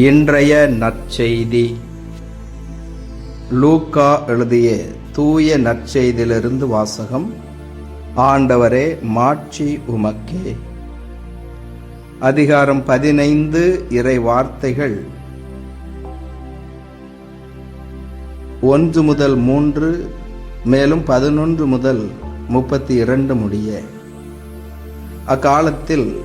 இன்றைய நற்செய்தி. லூக்கா எழுதிய தூய நற்செய்தியிலிருந்து வாசகம் ஆண்டவரே மாட்சி உமக்கே. அதிகாரம் பதினைந்து இறை வார்த்தைகள். ஒன்று முதல் மூன்று மேலும் பதினொன்று முதல் முப்பத்தி இரண்டு முடிய. அக்காலத்தில்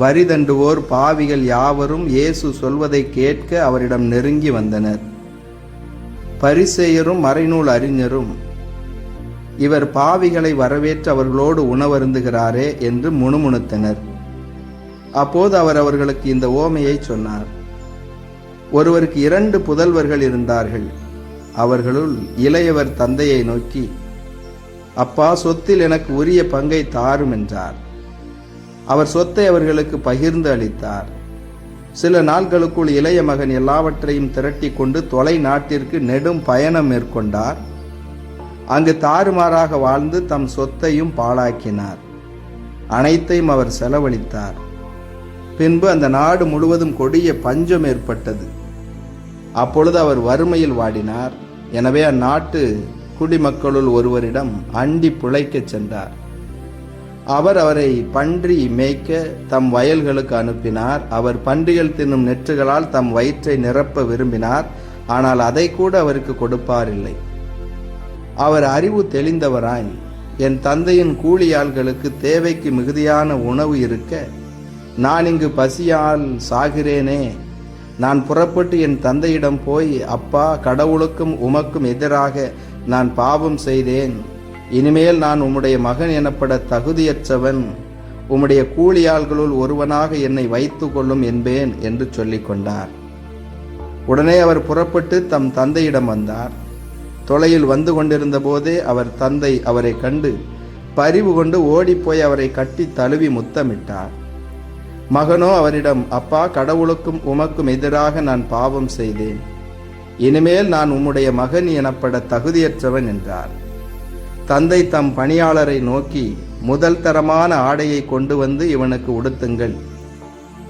வரி தண்டுவோர் பாவிகள் யாவரும் இயேசு சொல்வதை கேட்க அவரிடம் நெருங்கி வந்தனர். பரிசெயரும் மறைநூல் அறிஞரும் இவர் பாவிகளை வரவேற்று அவர்களோடு உணவருந்துகிறாரே என்று முணுமுணுத்தனர். அப்போது அவர் அவர்களுக்கு இந்த ஓமையை சொன்னார் ஒருவருக்கு இரண்டு புதல்வர்கள் இருந்தார்கள். அவர்களுள் இளையவர் தந்தையை நோக்கி அப்பா சொத்தில் எனக்கு உரிய பங்கை தாரும் என்றார். அவர் சொத்தை அவர்களுக்கு பகிர்ந்து அளித்தார். சில நாட்களுக்குள் இளைய மகன் எல்லாவற்றையும் திரட்டி கொண்டு தொலை நாட்டிற்கு நெடும் பயணம் மேற்கொண்டார். அங்கு தாறுமாறாக வாழ்ந்து தம் சொத்தையும் பாழாக்கினார். அனைத்தையும் அவர் செலவழித்தார். பின்பு அந்த நாடு முழுவதும் கொடிய பஞ்சம் ஏற்பட்டது. அப்பொழுது அவர் வறுமையில் வாடினார். எனவே அந்நாட்டு குடிமக்களுள் ஒருவரிடம் அண்டி பிழைக்கச் சென்றார். அவர் அவரை பன்றி மேய்க்க தம் வயல்களுக்கு அனுப்பினார். அவர் பன்றிகள் தின்னும் நெற்றுகளால் தம் வயிற்றை நிரப்ப விரும்பினார். ஆனால் அதை கூட அவருக்கு கொடுப்பாரில்லை. அவர் அறிவு தெளிந்தவராய் என் தந்தையின் கூலியாள்களுக்கு தேவைக்கு மிகுதியான உணவு இருக்க நான் இங்கு பசியால் சாகிறேனே. நான் புறப்பட்டு என் தந்தையிடம் போய் அப்பா கடவுளுக்கும் உமக்கும் எதிராக நான் பாவம் செய்தேன். இனிமேல் நான் உம்முடைய மகன் எனப்பட தகுதியற்றவன். உம்முடைய கூலியாள்களுள் ஒருவனாக என்னை வைத்து கொள்ளும் என்பேன் என்று சொல்லிக் கொண்டார். உடனே அவர் புறப்பட்டு தம் தந்தையிடம் வந்தார். தொலையில் வந்து கொண்டிருந்த போதே அவர் தந்தை அவரை கண்டு பரிவு கொண்டு ஓடிப்போய் அவரை கட்டி தழுவி முத்தமிட்டார். மகனோ அவரிடம் அப்பா கடவுளுக்கும் உமக்கும் எதிராக நான் பாவம் செய்தேன். இனிமேல் நான் உம்முடைய மகன் எனப்பட தகுதியற்றவன் என்றார். தந்தை தம் பணியாளரை நோக்கி முதல் தரமான ஆடையை கொண்டு வந்து இவனுக்கு உடுத்துங்கள்.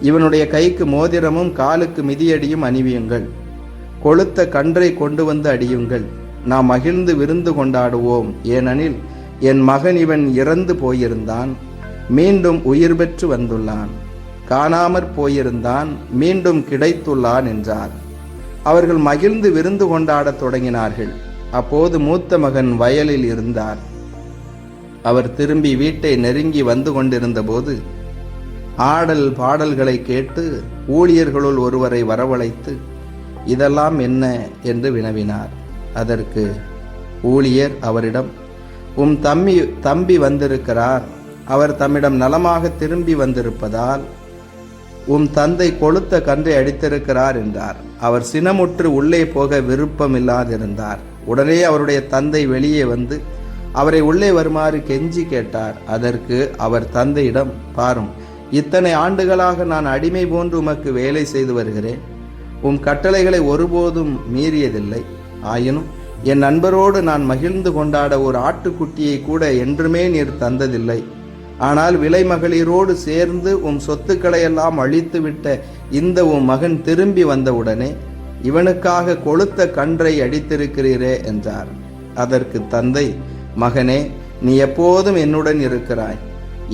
இவனுடைய கைக்கு மோதிரமும் காலுக்கு மிதியடியும் அணிவியுங்கள். கொளுத்த கன்றை கொண்டு வந்து அடியுங்கள். நாம் மகிழ்ந்து விருந்து கொண்டாடுவோம். ஏனெனில் என் மகன் இவன் இறந்து போயிருந்தான். மீண்டும் உயிர் பெற்று வந்துள்ளான். காணாமற் போயிருந்தான். மீண்டும் கிடைத்துள்ளான் என்றார். அவர்கள் மகிழ்ந்து விருந்து கொண்டாடத் தொடங்கினார்கள். அப்போது மூத்த மகன் வயலில் இருந்தார். அவர் திரும்பி வீட்டை நெருங்கி வந்து கொண்டிருந்தபோது ஆடல் பாடல்களை கேட்டு ஊழியர்களுள் ஒருவரை வரவழைத்து இதெல்லாம் என்ன? என்று வினவினார். அதற்கு ஊழியர் அவரிடம் உம் தம்பி தம்பி வந்திருக்கிறார். அவர் தம்மிடம் நலமாக திரும்பி வந்திருப்பதால் உம் தந்தை கொளுத்த கன்றை அடித்திருக்கிறார் என்றார். அவர் சினமுற்று உள்ளே போக விருப்பமில்லாதிருந்தார். உடனே அவருடைய தந்தை வெளியே வந்து அவரை உள்ளே வருமாறு கெஞ்சி கேட்டார். அதற்கு அவர் தந்தையிடம் பாரும் இத்தனை ஆண்டுகளாக நான் அடிமை போன்று உமக்கு வேலை செய்து வருகிறேன். உம் கட்டளைகளை ஒருபோதும் மீறியதில்லை. ஆயினும் என் நண்பரோடு நான் மகிழ்ந்து கொண்டாட ஒரு ஆட்டுக்குட்டியை கூட என்றுமே நீர் தந்ததில்லை. ஆனால் விலை மகளிரோடு சேர்ந்து உம் சொத்துக்களையெல்லாம் அழித்துவிட்ட இந்த உம் மகன் திரும்பி வந்தவுடனே இவனுக்காக கொளுத்த கன்றை அடித்திருக்கிறீரே என்றார். அதற்கு தந்தை மகனே நீ எப்போதும் என்னுடன் இருக்கிறாய்.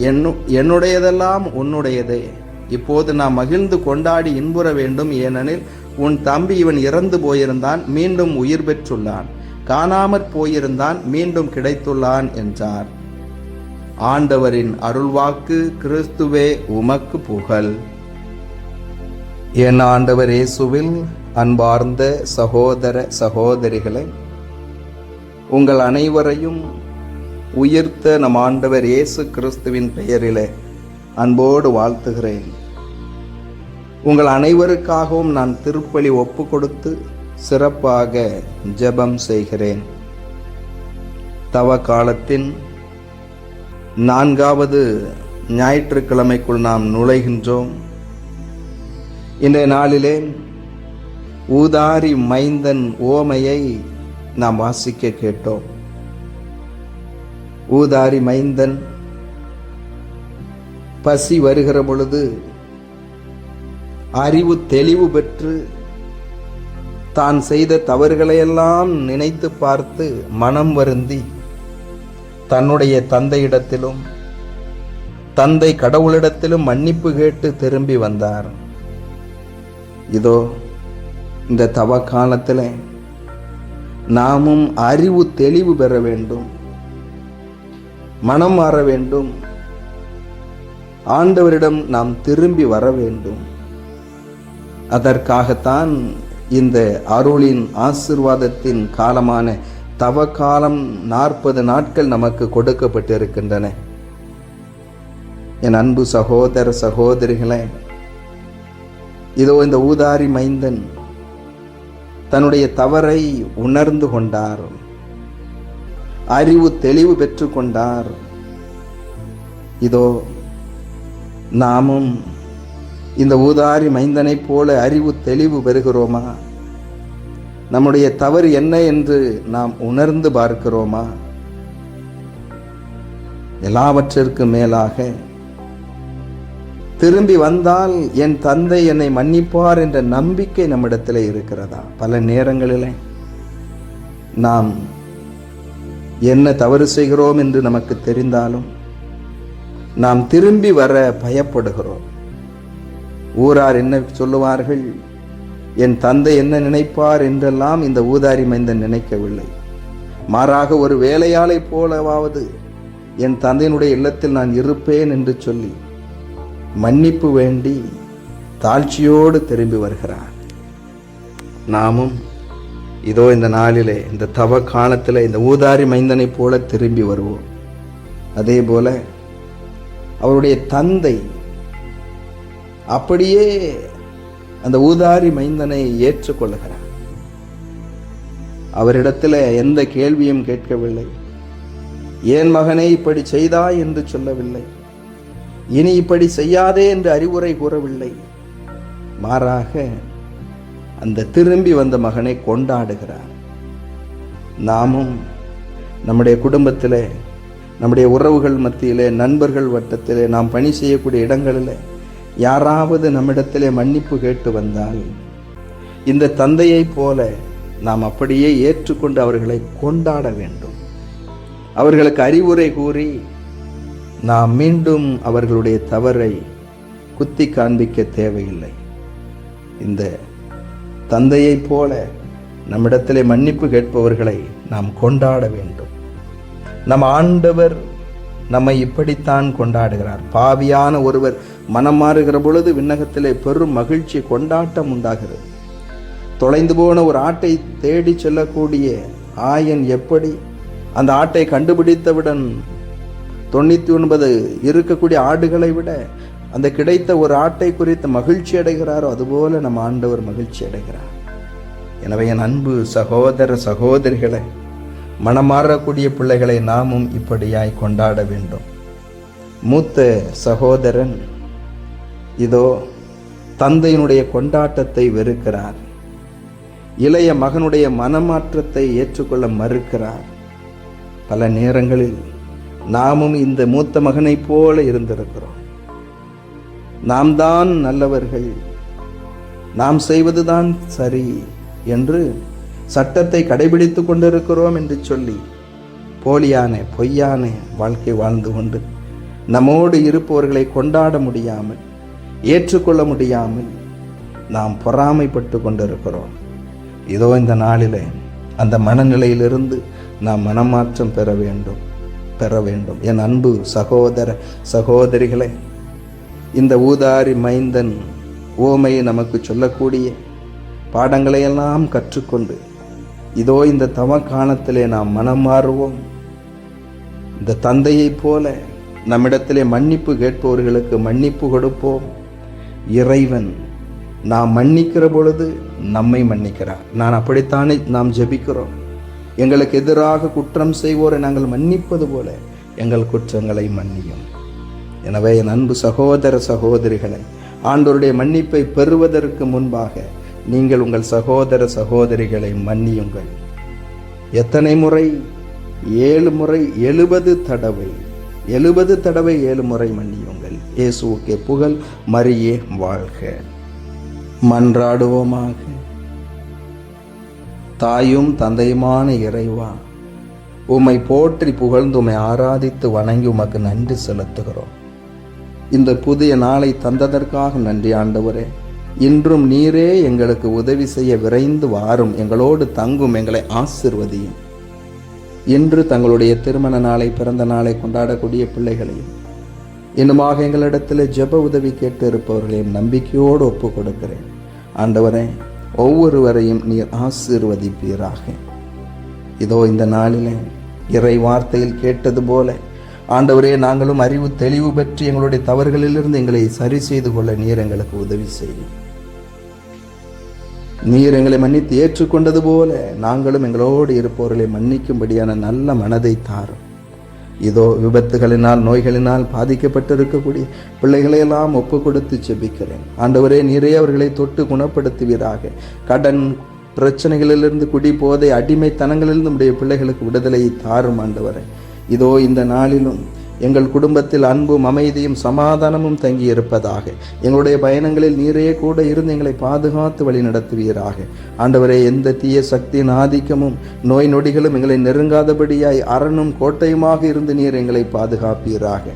என்னு என்னுடையதெல்லாம் உன்னுடையதே. இப்போது நான் மகிழ்ந்து கொண்டாடி இன்புற வேண்டும் ஏனெனில் உன் தம்பி இவன் இறந்து போயிருந்தான் மீண்டும் உயிர் பெற்றுள்ளான். காணாமற் போயிருந்தான் மீண்டும் கிடைத்துள்ளான் என்றார். ஆண்டவரின் அருள்வாக்கு கிறிஸ்துவே உமக்கு புகழ். என் ஆண்டவர் இயேசுவில் அன்பார்ந்த சகோதர சகோதரிகளை உங்கள் அனைவரையும் உயிர்த்த நம் ஆண்டவர் இயேசு கிறிஸ்துவின் பெயரிலே அன்போடு வாழ்த்துகிறேன். உங்கள் அனைவருக்காகவும் நான் திருப்பலி ஒப்பு கொடுத்து சிறப்பாக ஜெபம் செய்கிறேன். தவ காலத்தின் நான்காவது ஞாயிற்றுக்கிழமைக்குள் நாம் நுழைகின்றோம். இன்றைய நாளிலே ஊதாரி மைந்தன் ஓமையை நாம் வாசிக்க கேட்டோம். ஊதாரி மைந்தன் பசி வருகிற பொழுது அறிவு தெளிவு பெற்று தான் செய்த தவறுகளையெல்லாம் நினைத்து பார்த்து மனம் வருந்தி தன்னுடைய தந்தையிடத்திலும் தந்தை கடவுளிடத்திலும் மன்னிப்பு கேட்டு திரும்பி வந்தார். இதோ இந்த தவ காலத்தில் நாமும் அறிவு தெளிவு பெற வேண்டும். மனம் மாற வேண்டும். ஆண்டவரிடம் நாம் திரும்பி வர வேண்டும். அதற்காகத்தான் இந்த அருளின் ஆசிர்வாதத்தின் காலமான தவ காலம் நாற்பது நாட்கள் நமக்கு கொடுக்கப்பட்டிருக்கின்றன. என் அன்பு சகோதர சகோதரிகளே இதோ இந்த ஊதாரி மைந்தன் தன்னுடைய தவறை உணர்ந்து கொண்டார். அறிவு தெளிவு பெற்றுக்கொண்டார் இதோ நாமும் இந்த ஊதாரி மைந்தனைப் போல அறிவு தெளிவு பெறுகிறோமா? நம்முடைய தவறு என்ன என்று நாம் உணர்ந்து பார்க்கிறோமா? எல்லாவற்றிற்கும் மேலாக திரும்பி வந்தால் என் தந்தை என்னை மன்னிப்பார் என்ற நம்பிக்கை நம்மிடத்தில் இருக்கிறதா? பல நேரங்களில் நாம் என்ன தவறு செய்கிறோம் என்று நமக்கு தெரிந்தாலும் நாம் திரும்பி வர பயப்படுகிறோம். ஊரார் என்ன சொல்லுவார்கள்? என் தந்தை என்ன நினைப்பார் என்றெல்லாம் இந்த ஊதாரி மைந்தன் நினைக்கவில்லை. மாறாக ஒரு வேலையாளை போலவாவது என் தந்தையினுடைய இல்லத்தில் நான் இருப்பேன் என்று சொல்லி மன்னிப்பு வேண்டி தாழ்ச்சியோடு திரும்பி வருகிறார். நாமும் இதோ இந்த நாளிலே இந்த தவ காலத்தில் இந்த ஊதாரி மைந்தனைப் போல திரும்பி வருவோம். அதே போல அவருடைய தந்தை அப்படியே அந்த ஊதாரி மைந்தனை ஏற்றுக்கொள்கிறார். அவரிடத்தில் எந்த கேள்வியும் கேட்கவில்லை. ஏன் மகனை இப்படி செய்தா என்று சொல்லவில்லை. இனி இப்படி செய்யாதே என்று அறிவுரை கூறவில்லை. மாறாக அந்த திரும்பி வந்த மகனை கொண்டாடுகிறார் நாமும் நம்முடைய குடும்பத்தில் நம்முடைய உறவுகள் மத்தியிலே நண்பர்கள் வட்டத்திலே நாம் பணி செய்யக்கூடிய இடங்களில் யாராவது நம்மிடத்திலே மன்னிப்பு கேட்டு வந்தால் இந்த தந்தையைப் போல நாம் அப்படியே ஏற்றுக்கொண்டு அவர்களை கொண்டாட வேண்டும். அவர்களுக்கு அறிவுரை கூறி நாம் மீண்டும் அவர்களுடைய தவறை குத்தி காண்பிக்க தேவையில்லை. இந்த தந்தையைப் போல நம்மிடத்திலே மன்னிப்பு கேட்பவர்களை நாம் கொண்டாட வேண்டும். நம் ஆண்டவர் நம்மை இப்படித்தான் கொண்டாடுகிறார். பாவியான ஒருவர் மனம் மாறுகிற பொழுது விண்ணகத்திலே பெரும் மகிழ்ச்சி கொண்டாட்டம் உண்டாகிறது. தொலைந்து போன ஒரு ஆட்டை தேடி செல்லக்கூடிய ஆயன் எப்படி? அந்த ஆட்டை கண்டுபிடித்தவுடன் தொண்ணூற்றி ஒன்பது இருக்கக்கூடிய ஆடுகளை விட அந்த கிடைத்த ஒரு ஆட்டை குறித்து மகிழ்ச்சி அடைகிறாரோ அதுபோல நம்ம ஆண்டவர் மகிழ்ச்சி அடைகிறார். எனவே என் அன்பு சகோதர சகோதரிகளை மனமாறக்கூடிய பிள்ளைகளை நாமும் இப்படியாய் கொண்டாட வேண்டும். மூத்த சகோதரன் இதோ தந்தையினுடைய கொண்டாட்டத்தை வெறுக்கிறார். இளைய மகனுடைய மனமாற்றத்தை ஏற்றுக்கொள்ள மறுக்கிறார். பல நேரங்களில் நாமும் இந்த மூத்த மகனைப் போல இருந்திருக்கிறோம். நாம் தான் நல்லவர்கள். நாம் செய்வதுதான் சரி என்று சட்டத்தை கடைபிடித்துக் கொண்டிருக்கிறோம் என்று சொல்லி போலியான பொய்யான வாழ்க்கை வாழ்ந்து கொண்டு நம்மோடு இருப்பவர்களை கொண்டாட முடியாமல் ஏற்றுக்கொள்ள முடியாமல் நாம் பொறாமைப்பட்டு கொண்டிருக்கிறோம். இதோ இந்த நாளிலே அந்த மனநிலையிலிருந்து நாம் மனமாற்றம் பெற வேண்டும். பெற வேண்டும். என் அன்பு சகோதர சகோதரிகளே இந்த ஊதாரி மைந்தன் ஓமையை நமக்கு சொல்லக்கூடிய பாடங்களையெல்லாம் கற்றுக்கொண்டு இதோ இந்த தவ காலத்திலே நாம் மனம் மாறுவோம். இந்த தந்தையைப் போல நம்மிடத்திலே மன்னிப்பு கேட்பவர்களுக்கு மன்னிப்பு கொடுப்போம். இறைவன் நாம் மன்னிக்கிற பொழுது நம்மை மன்னிக்கிறார். நான் அப்படித்தானே நாம் ஜெபிக்கிறோம்? எங்களுக்கு எதிராக குற்றம் செய்வோரை நாங்கள் மன்னிப்பது போல எங்கள் குற்றங்களை மன்னியும். எனவே என் அன்பு சகோதர சகோதரிகளை ஆண்டோருடைய மன்னிப்பை பெறுவதற்கு முன்பாக நீங்கள் உங்கள் சகோதர சகோதரிகளை மன்னியுங்கள். எத்தனை முறை? ஏழு முறை எழுபது தடவை. எழுபது தடவை ஏழு முறை மன்னியுங்கள். இயேசுவுக்கே புகழ் மரியே வாழ்க. மன்றாடுவோமாக. தாயும் தந்தையுமான இறைவா உம்மை போற்றி புகழ்ந்து உம்மை ஆராதித்து வணங்கி உமக்கு நன்றி செலுத்துகிறோம். இந்த புதிய நாளை தந்ததற்காக நன்றி ஆண்டவரே. இன்றும் நீரே எங்களுக்கு உதவி செய்ய விரைந்து வாரும். எங்களோடு தங்கும் எங்களை ஆசிர்வதியும். இன்று தங்களுடைய திருமண நாளை பிறந்த நாளை கொண்டாடக்கூடிய பிள்ளைகளையும் இன்னுமாக எங்களிடத்தில் ஜெப உதவி கேட்டு இருப்பவர்களையும் நம்பிக்கையோடு ஒப்பு கொடுக்கிறேன் ஆண்டவரே ஒவ்வொருவரையும் நீர் ஆசீர்வதிப்பீராக. இதோ இந்த நாளிலே இறை வார்த்தையில் கேட்டது போல ஆண்டவரே நாங்களும் அறிவு தெளிவு பெற்று எங்களுடைய தவறுகளிலிருந்து எங்களை சரி செய்து கொள்ள நீர் எங்களுக்கு உதவி செய்யும். நீர் எங்களை மன்னித்து ஏற்றுக்கொண்டது போல நாங்களும் எங்களோடு இருப்பவர்களை மன்னிக்கும்படியான நல்ல மனதை தாரும். இதோ விபத்துகளினால் நோய்களினால் பாதிக்கப்பட்டிருக்கக்கூடிய பிள்ளைகளையெல்லாம் ஒப்பு கொடுத்து செபிக்கிறேன் ஆண்டவரே நிறைய அவர்களை தொட்டு குணப்படுத்துவீராக. கடன் பிரச்சனைகளிலிருந்து குடி போதை அடிமைத்தனங்களிலிருந்து நம்முடைய பிள்ளைகளுக்கு விடுதலையை தாரும் ஆண்டவரே. இதோ இந்த நாளிலும் எங்கள் குடும்பத்தில் அன்பும் அமைதியும் சமாதானமும் தங்கி இருப்பதாக எங்களுடைய பயணங்களில் நீரே கூட இருந்து எங்களை பாதுகாத்து வழி நடத்துவீராக. ஆண்டவரே எந்த தீய சக்தியின் ஆதிக்கமும் நோய் நொடிகளும் எங்களை நெருங்காதபடியாய் அரணும் கோட்டையுமாக இருந்து நீர் எங்களை பாதுகாப்பீராக.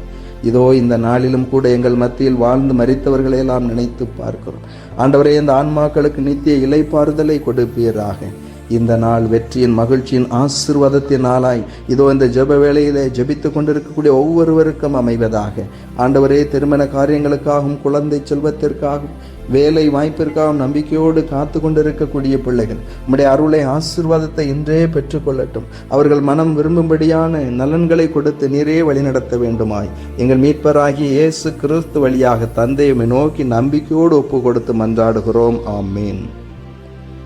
இதோ இந்த நாளிலும் கூட எங்கள் மத்தியில் வாழ்ந்து மறித்தவர்களை எல்லாம் நினைத்து பார்க்கிறோம். ஆண்டவரே இந்த ஆன்மாக்களுக்கு நித்திய இலைப்பாறுதலை கொடுப்பீராக. இந்த நாள் வெற்றியின் மகிழ்ச்சியின் ஆசிர்வாதத்தின் நாளாய் இதோ இந்த ஜெப வேளையிலே ஜெபித்து கொண்டிருக்கக்கூடிய ஒவ்வொருவருக்கும் அமைவதாக. ஆண்டவரே திருமண காரியங்களுக்காகவும் குழந்தை செல்வத்திற்காகவும் வேலை வாய்ப்பிற்காகவும் நம்பிக்கையோடு காத்து கொண்டிருக்கக்கூடிய பிள்ளைகள் உம்முடைய அருளை ஆசிர்வாதத்தை இன்றே பெற்றுக்கொள்ளட்டும் அவர்கள் மனம் விரும்பும்படியான நலன்களை கொடுத்து நீரே வழிநடத்த வேண்டுமாய். எங்கள் மீட்பராகி இயேசு கிறிஸ்து வழியாக தந்தையுமை நோக்கி நம்பிக்கையோடு ஒப்பு கொடுத்து மன்றாடுகிறோம். ஆமீன்.